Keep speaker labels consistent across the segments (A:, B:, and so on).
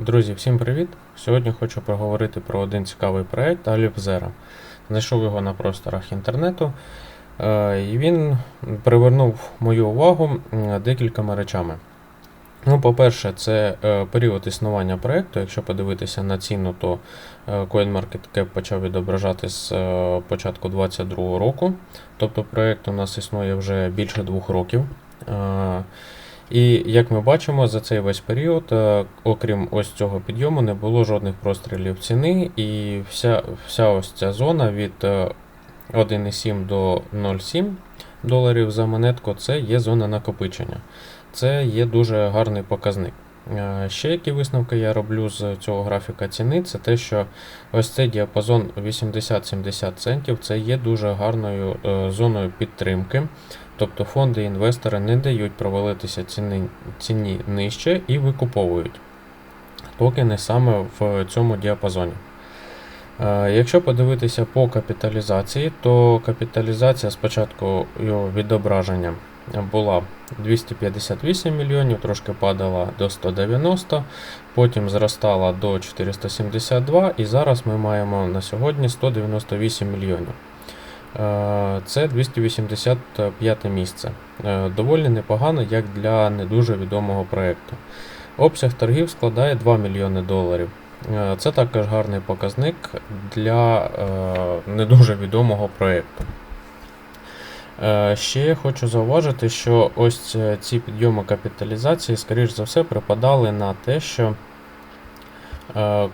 A: Друзі, всім привіт! Сьогодні хочу проговорити про один цікавий проект Alipzera. Знайшов його на просторах інтернету, е, і він привернув мою увагу декількома речами. Ну, по-перше, це е, період існування проекту. Якщо подивитися на ціну, то е, CoinMarketCap почав відображати з початку 2022 року. Тобто проект у нас існує вже більше двох років. Е, І як ми бачимо, за цей весь період, е, окрім ось цього підйому, не було жодних прострілів ціни, і вся, вся ось ця зона від е, 1,7 до 0,7 доларів за монетку це є зона накопичення. Це є дуже гарний показник. Е, Ще які висновки я роблю з цього графіка ціни, це те, що ось цей діапазон 80-70 центів це є дуже гарною е, зоною підтримки. Тобто фонди і інвестори не дають провалитися ціни, ціні нижче і викуповують токени саме в цьому діапазоні. Е, Якщо подивитися по капіталізації, то капіталізація спочатку його відображення була 258 мільйонів, трошки падала до 190, потім зростала до 472 і зараз ми маємо на сьогодні 198 мільйонів. Е, Це 285 місце. Е, Доволі непогано, як для не дуже відомого проєкту. Обсяг торгів складає 2 мільйони доларів. Е, Це також гарний показник для не дуже відомого проєкту. Ще я хочу зауважити, що ось ці підйоми капіталізації, скоріш за все, припадали на те, що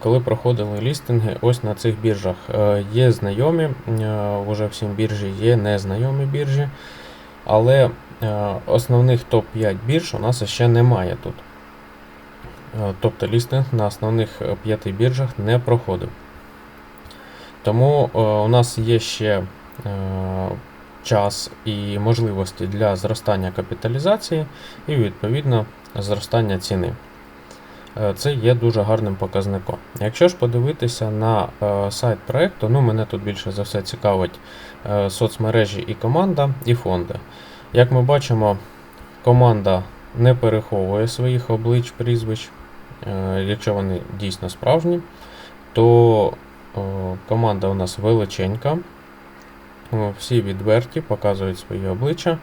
A: коли проходили лістинги ось на цих біржах. Е, Є знайомі е, вже всім біржі, є незнайомі біржі, але е, основних топ-5 бірж у нас ще немає тут. Е, Тобто лістинг на основних е, п'яти біржах не проходив. Тому е, у нас є ще е, час і можливості для зростання капіталізації і відповідно зростання ціни. Е, Це є дуже гарним показником. Якщо ж подивитися на е, сайт проекту, ну мене тут більше за все цікавить е, соцмережі і команда, і фонди. Як ми бачимо, команда не переховує своїх облич, прізвищ. Якщо вони дійсно справжні, то команда у нас величенька. Всі відверті, показують свої обличчя,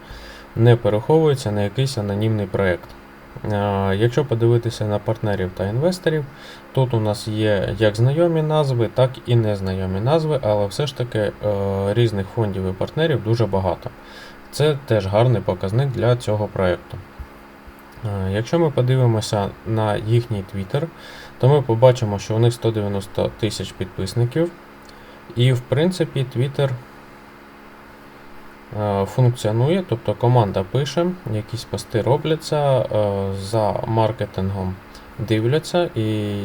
A: не переховуються на якийсь анонімний проєкт. Якщо подивитися на партнерів та інвесторів, тут у нас є як знайомі назви, так і незнайомі назви, але все ж таки е, різних фондів і партнерів дуже багато. Це теж гарний показник для цього проєкту. Е, Якщо ми подивимося на їхній Twitter, то ми побачимо, що у них 190 тисяч підписників. І в принципі Twitter функціонує, тобто команда пише, якісь пости робляться, е, за маркетингом дивляться, і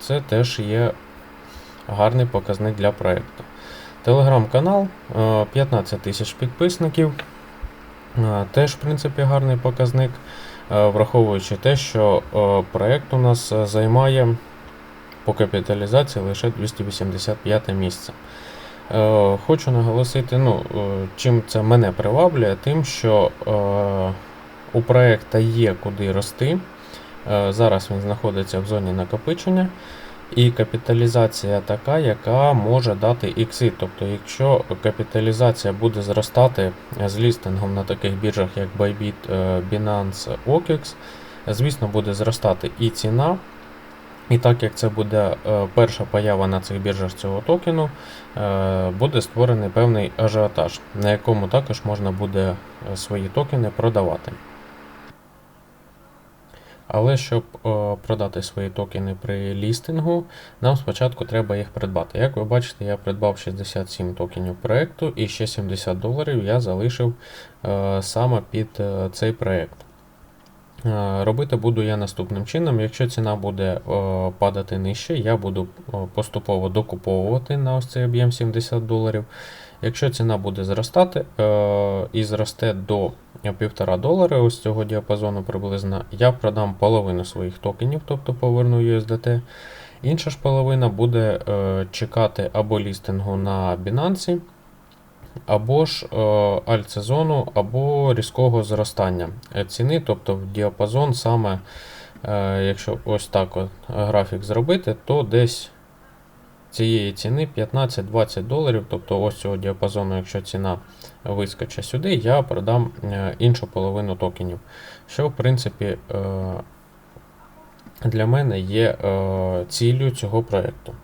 A: це теж є гарний показник для проєкту. Телеграм-канал е, 15 тисяч підписників. Е, Теж, в принципі, гарний показник, е, враховуючи те, що е, проєкт у нас е, займає по капіталізації лише 285 місце. Е, Хочу наголосити, ну, е, чим це мене приваблює, тим, що е, у проєкта є куди рости. Зараз він знаходиться в зоні накопичення. І капіталізація така, яка може дати ікси. Тобто, якщо капіталізація буде зростати з лістингом на таких біржах, як Bybit, Binance, OKX, звісно, буде зростати і ціна. І так як це буде е, перша поява на цих біржах цього токену, е, буде створений певний ажіотаж, на якому також можна буде е, свої токени продавати. Але щоб продати свої токени при лістингу, нам спочатку треба їх придбати. Як ви бачите, я придбав 67 токенів проекту і ще 70 доларів я залишив саме під цей проект. Е, Робити буду я наступним чином. Якщо ціна буде е, падати нижче, я буду е, поступово докуповувати на ось цей об'єм 70 доларів. Якщо ціна буде зростати і зросте до 1,5 долара ось цього діапазону приблизно, я продам половину своїх токенів, тобто поверну USDT. Інша ж половина буде чекати або лістингу на Binance, або ж е, альтсезону, або різкого зростання е, ціни, тобто в діапазон саме Е, Якщо ось так от графік зробити, то десь цієї ціни 15-20 доларів, тобто ось цього діапазону, якщо ціна вискочить сюди, я продам іншу половину токенів. Що, в принципі, для мене є ціллю цього проєкту.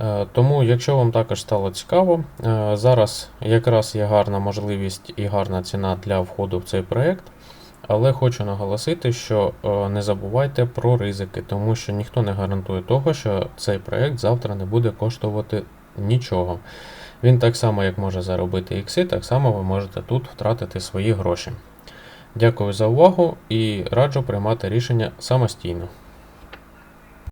A: Е, Тому, якщо вам також стало цікаво, е, зараз якраз є гарна можливість і гарна ціна для входу в цей проєкт. Але хочу наголосити, що е, не забувайте про ризики, тому що ніхто не гарантує того, що цей проєкт завтра не буде коштувати нічого. Він так само, як може заробити ікси, так само ви можете тут втратити свої гроші. Дякую за увагу і раджу приймати рішення самостійно.